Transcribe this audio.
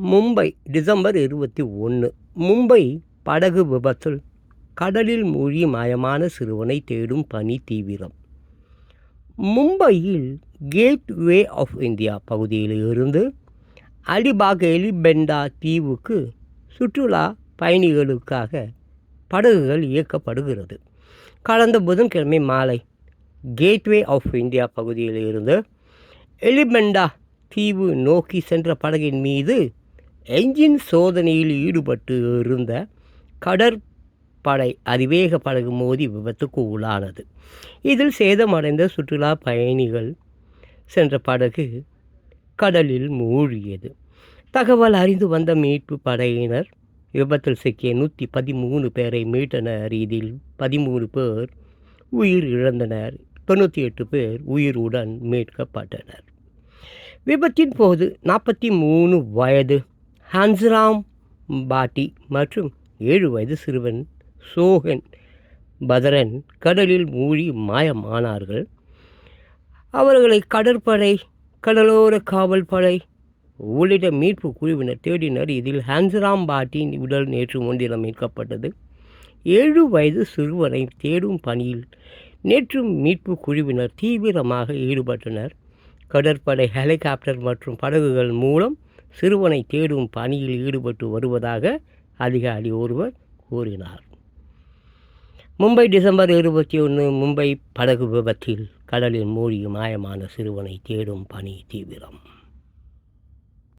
Mumbai December இருபத்தி ஒன்று மும்பை படகு விபத்தில் கடலில் மூழ்கி மாயமான சிறுவனை தேடும் பணி தீவிரம். மும்பையில் கேட் வே ஆஃப் இந்தியா பகுதியில் இருந்து அலிபாக் எலிபெண்டா தீவுக்கு சுற்றுலா பயணிகளுக்காக படகுகள் இயக்கப்படுகிறது. கடந்த புதன்கிழமை மாலை கேட்வே ஆஃப் இந்தியா பகுதியில் இருந்து எலிபெண்டா தீவு நோக்கி சென்ற படகின் மீது என்ஜின் சோதனையில் ஈடுபட்டு இருந்த கடற்படை அதிவேக படகு மோதி விபத்துக்கு உள்ளானது. இதில் சேதமடைந்த சுற்றுலா பயணிகள் சென்ற படகு கடலில் மூழ்கியது. தகவல் அறிந்து வந்த மீட்பு படையினர் விபத்தில் சிக்கிய நூற்றி பதிமூணு பேரை மீட்டனர். இதில் பதிமூணு பேர் உயிர் இழந்தனர். தொண்ணூற்றி எட்டு பேர் உயிருடன் மீட்கப்பட்டனர். விபத்தின் போது நாற்பத்தி மூணு வயது ஹன்ஸ்ராம் பாட்டி மற்றும் ஏழு வயது சிறுவன் சோகன் பதரன் கடலில் மூழ்கி மாயமானார்கள். அவர்களை கடற்படை கடலோர காவல் படை உள்ளிட்ட மீட்பு குழுவினர் தேடினர். இதில் ஹன்ஸ்ராம் பாட்டியின் உடல் நேற்று முன்தினம் மீட்கப்பட்டது. ஏழு வயது சிறுவனை தேடும் பணியில் நேற்று மீட்பு குழுவினர் தீவிரமாக ஈடுபட்டனர். கடற்படை ஹெலிகாப்டர் மற்றும் படகுகள் மூலம் சிறுவனை தேடும் பணியில் ஈடுபட்டு வருவதாக அதிகாரி ஒருவர் கூறினார். மும்பை டிசம்பர் இருபத்தி ஒன்று மும்பை படகு விபத்தில் கடலில் மூழ்கி மாயமான சிறுவனை தேடும் பணி தீவிரம்.